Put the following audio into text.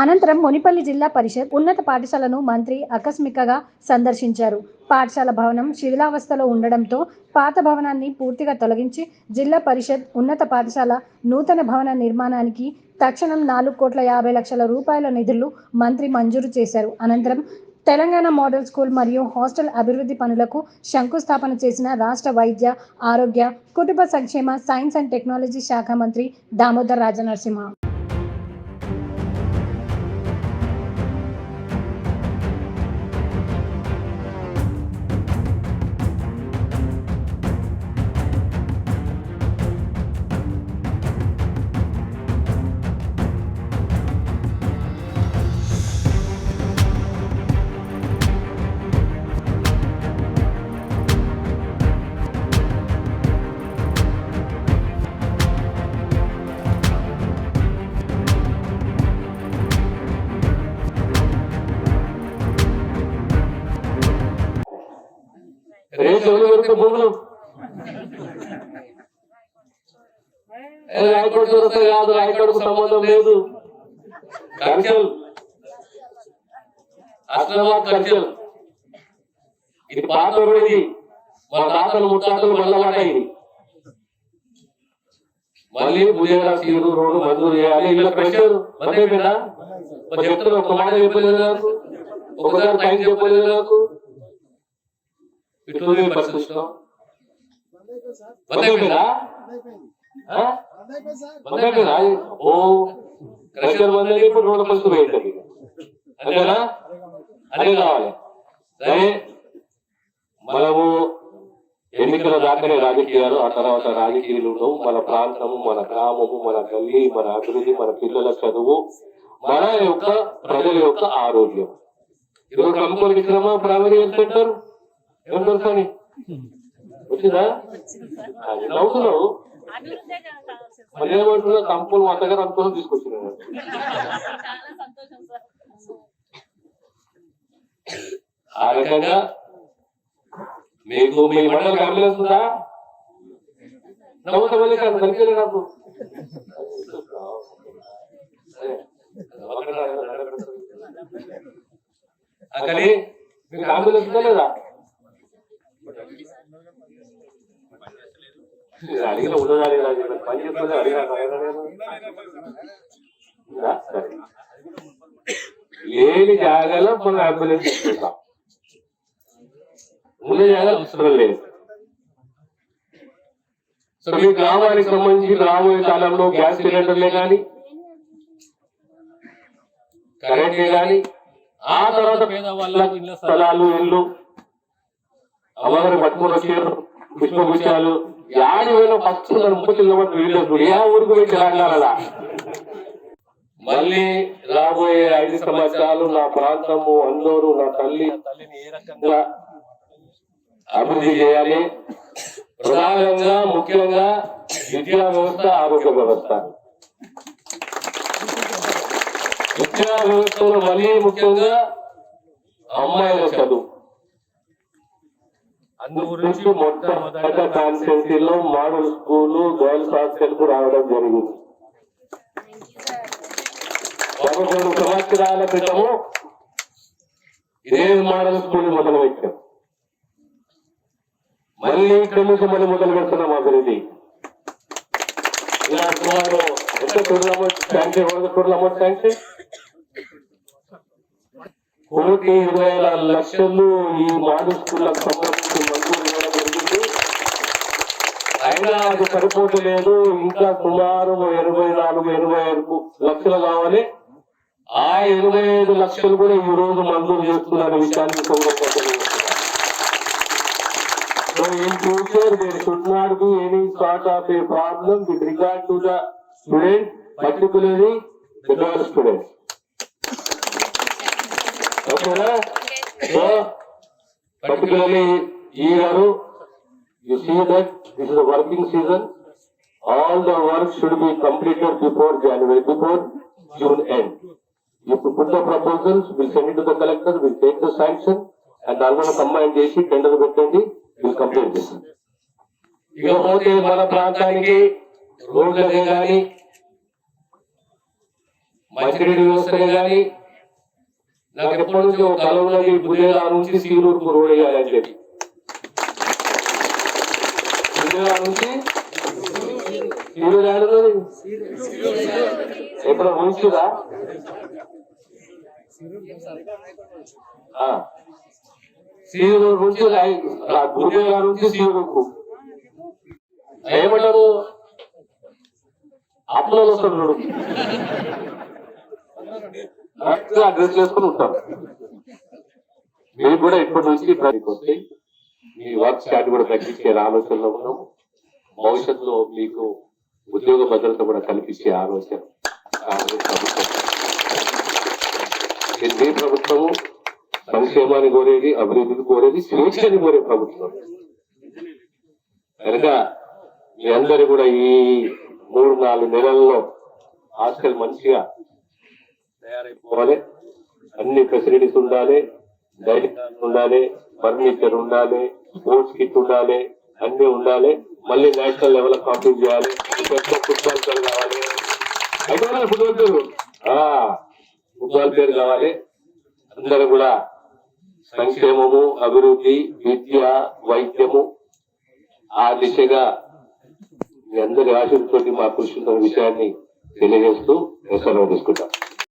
అనంతరం మునిపల్లి జిల్లా పరిషత్ ఉన్నత పాఠశాలను మంత్రి ఆకస్మికగా సందర్శించారు. పాఠశాల భవనం శిథిలావస్థలో ఉండడంతో పాత భవనాన్ని పూర్తిగా తొలగించి జిల్లా పరిషత్ ఉన్నత పాఠశాల నూతన భవన నిర్మాణానికి తక్షణం నాలుగు కోట్ల యాభై లక్షల రూపాయల నిధులు మంత్రి మంజూరు చేశారు. అనంతరం తెలంగాణ మోడల్ స్కూల్ మరియు హాస్టల్ అభివృద్ధి పనులకు శంకుస్థాపన చేసిన రాష్ట్ర వైద్య ఆరోగ్య కుటుంబ సంక్షేమ సైన్స్ అండ్ టెక్నాలజీ శాఖ మంత్రి దామోదర్ రాజనరసింహ రాయకోట కాదు రాయకోటకు సంబంధం లేదు. అస్లామాబాద్ ఇది పాత మన తాతలు ముత్తాతలు మల్లమాట ఇది. మళ్ళీ భుజేరా సీరు రోడ్డు మంజూరు చేయాలి. ఇలా ప్రెషర్ చెప్తున్నా ఒక మాట చెప్పలేదు నాకు ఒకసారి టైం చెప్పలేదు నాకు. ఇట్లు పరిస్థితిలో బంద్ అయిపోయిందా ఆ? బంద్ అయిపోయిందా ఓ క్రషర్ బంద్ అయితే ఇప్పుడు రోడ్ల పరిస్థితి పోయింది అంతేనా అదే కావాలి. సరే. మనము ఎన్నికల దాకానే రాజకీయాలు ఆ తర్వాత రాజకీయాలు ఉండవు. మన ప్రాంతము మన గ్రామము మన గల్లీ మన అభివృద్ధి మన పిల్లల చదువు మన యొక్క ప్రజల యొక్క ఆరోగ్యం. ఈరోజు కంపెనీకి ఇచ్చినామా ప్రైమరీ హెల్త్ సెంటర్ ఏం తెలుసా అని? వచ్చిందా? అది నవ్వుతున్నావు అభివృద్ధే కావాల్సింది మా దగ్గర అందుకోసం తీసుకొచ్చినాను ఆ రకంగా మీకు మీ మండలికి అంబులెన్స్ ఉందా నవ్వుతా మళ్ళీ కాదు కనిపించలే నాకు. సరే. మీకు అంబులెన్స్ ఉందా లేదా? మీరు అడిగిన ఉన్నదా లేదా పని చేస్తుంది అడిగాను? సరే. లేని జాగాలో మనం అంబులెన్స్ తీసుకుంటాం ఉన్న జాగా అవసరం లేదు సో మీ గ్రామానికి సంబంధించి రాబోయే కాలంలో గ్యాస్ సిలిండర్లే కానీ కరెంటే కానీ ఆ తర్వాత పేదవాళ్ళకు ఇళ్ళ స్థలాలు ఇల్లు అమ్మగారు పట్టుకుని వచ్చారు పుష్పగుచ్చాలు యాడి వేల ఫస్ట్ ముప్పై కిలోమీటర్ వీళ్ళు ఏ ఊరికి పోయి తెలంగాణలా? మళ్ళీ రాబోయే ఐదు సంవత్సరాలు నా ప్రాంతము అందరూ నా తల్లి నా తల్లిని ఏ రకంగా అభివృద్ధి చేయాలి. ప్రధానంగా ముఖ్యంగా విద్యా వ్యవస్థ ఆరోగ్య వ్యవస్థ. విద్యా వ్యవస్థలో మళ్ళీ ముఖ్యంగా అమ్మాయిల చదువు. అందు గురించి మొట్టమొదట కాన్స్టిట్యూన్సీలో మోడల్ స్కూల్ గర్ల్స్ హాస్టల్కు రావడం జరిగింది. పదకొండు సంవత్సరాల క్రితము ఇదే మోడల్ స్కూల్ మొదలు పెట్టాం మళ్ళీ ఇక్కడ నుంచి మళ్ళీ మొదలు పెడుతున్నాం అభివృద్ధి. ఇలా సుమారు ఎంత టోటల్ అమౌంట్ శాంక్షన్ ఎవరిది టోటల్ అమౌంట్ శాంక్షన్ కోటి ఇరవై వేల లక్షలు ఈ మోడల్ స్కూళ్ళకు సంబంధించి మంజూరు ఇవ్వడం జరిగింది అయినా అది సరిపోతలేదు ఇంకా సుమారు ఇరవై నాలుగు ఇరవై ఐదు లక్షలు కావాలి. ఆ ఇరవై ఐదు లక్షలు కూడా ఈ రోజు మంజూరు చేస్తున్నారు విషయాన్ని సౌరపడుతున్నారు ఏమి start off a problem with regard to the student student ఈ గారు this is a working season. All the work should be completed before January, before June end. You put the proposals, we'll send it to the collector, we'll take the sanction, and అందులో combine చేసి tender పెట్టండి will complete this ఇకపోతే మన ప్రాంతానికి రోడ్లకే కానీ మంచినీటి వ్యవస్థనే కానీ నాకు ఎప్పటి నుంచో ఉన్నది బుధేరా నుంచి సీరూరుకు రోడ్ వేయాలని చెప్పి బుధేరా నుంచి సీరూరు ఏడున్నది ఎప్పుడు ఉంచుదా సీరూరు నుంచి బుధేరా నుంచి సీరూరుకు ఏమంటారు? అప్పులలో వస్తాడు చూడు. అడ్రస్ చేసుకుని ఉంటారు. మీరు కూడా ఇప్పటి నుంచి ఇక్కడికి మీ వర్క్ స్టార్ట్ కూడా తగ్గించే ఆలోచనలో ఉన్నాము భవిష్యత్తులో మీకు ఉద్యోగ భద్రత కూడా కల్పించే ఆలోచన. కాంగ్రెస్ ప్రభుత్వం. ఇది ప్రభుత్వము సంక్షేమాన్ని కోరేది అభివృద్ధిని కోరేది స్వేచ్ఛని కోరే ప్రభుత్వం. కనుక మీ అందరు కూడా ఈ మూడు నాలుగు నెలల్లో హాస్టల్ మంచిగా తయారైపోవాలి. అన్ని ఫెసిలిటీస్ ఉండాలి డైనింగ్ ఉండాలి ఫర్నిచర్ ఉండాలి స్పోర్ట్స్ కిట్ ఉండాలి అన్ని ఉండాలి. మళ్ళీ నేషనల్ లెవెల్ కాపీ చేయాలి. పెద్ద ఫుట్బాల్ పేరు కావాలి. అయితే ఫుట్బాల్ పేరు ఫుట్బాల్ పేరు కావాలి. అందరూ కూడా సంక్షేమము అభివృద్ధి విద్య వైద్యము ఆ దిశగా మీ అందరి ఆశలతోటి మా కృషి విషయాన్ని తెలియజేస్తూ సెలవు తీసుకుంటాం